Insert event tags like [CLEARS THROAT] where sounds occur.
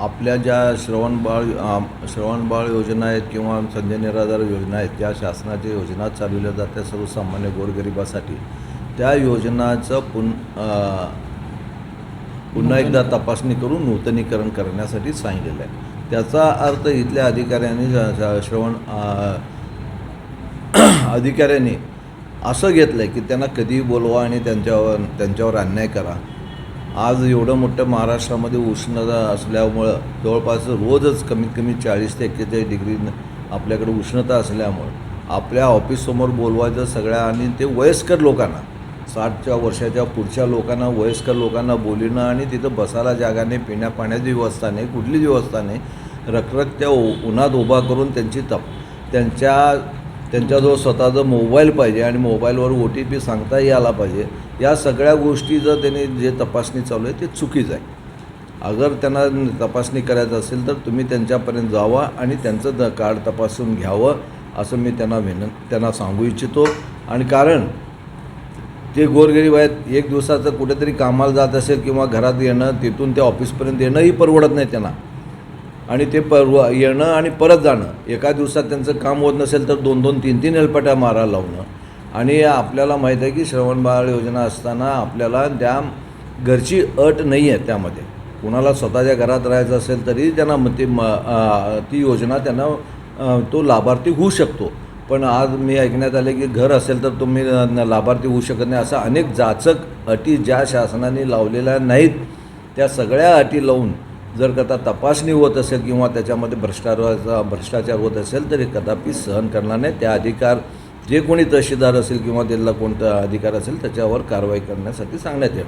आपल्या ज्या श्रवणबाळ श्रवणबाळ योजना आहेत किंवा संजय निराधार योजना आहेत त्या शासनाच्या योजना चालवल्या जातात सर्वसामान्य गोरगरिबासाठी. त्या योजनाचं पुन पुन्हा एकदा तपासणी करून नूतनीकरण करण्यासाठी सांगितलेलं आहे. त्याचा अर्थ इथल्या अधिकाऱ्यांनी श्रवण [CLEARS THROAT] अधिकाऱ्यांनी असं घेतलं आहे की त्यांना कधीही बोलवा आणि त्यांच्यावर त्यांच्यावर अन्याय करा. आज एवढं मोठं महाराष्ट्रामध्ये उष्णता असल्यामुळं जवळपास रोजच कमीत कमी चाळीस ते एक्केचाळीस डिग्री आपल्याकडे उष्णता असल्यामुळं आपल्या ऑफिससमोर बोलवायचं सगळ्या आणि ते वयस्कर लोकांना साठच्या वर्षाच्या पुढच्या लोकांना वयस्कर लोकांना बोलिणं आणि तिथं बसायला जागा नाही पिण्या पाण्याची व्यवस्था नाही कुठलीच व्यवस्था नाही रखरख त्या उन्हात उभा करून त्यांची तप त्यांच्या त्यांच्याजवळ स्वतःचा मोबाईल पाहिजे आणि मोबाईलवर ओ टी पी सांगता यायला पाहिजे या सगळ्या गोष्टी जर त्यांनी जे तपासणी चालू आहे ते चुकीचं आहे. अगर त्यांना तपासणी करायचं असेल तर तुम्ही त्यांच्यापर्यंत जावा आणि त्यांचं द कार्ड तपासून घ्यावं असं मी त्यांना विन त्यांना सांगू इच्छितो. आणि कारण ते गोरगरीब आहेत एक दिवसाचं कुठेतरी कामाला जात असेल किंवा घरात येणं तिथून ते ऑफिसपर्यंत येणंही परवडत नाही त्यांना. आणि ते परवा येणं आणि परत जाणं. एका दिवसात त्यांचं काम होत नसेल तर दोन दोन तीन तीन एलपट्या मारा लावणं. आणि आपल्याला माहीत आहे की श्रवण बाळ योजना असताना आपल्याला त्या घरची अट नाही आहे त्यामध्ये. कुणाला स्वतःच्या घरात राहायचं असेल तरी त्यांना मग ती म ती योजना त्यांना तो लाभार्थी होऊ शकतो. पण आज मी ऐकण्यात आले की घर असेल तर तुम्ही न- लाभार्थी होऊ शकत नाही असा अनेक जाचक अटी ज्या शासनाने लावलेल्या नाहीत त्या सगळ्या अटी लावून जर कदा तपासणी होत असेल किंवा त्याच्यामध्ये भ्रष्टाचाराचा भ्रष्टाचार होत असेल तर हे कदापि सहन करणार नाही. त्या अधिकार जे कोणी तहसीलदार असेल किंवा त्याला कोणता अधिकार असेल त्याच्यावर कारवाई करण्यासाठी सांगण्यात येईल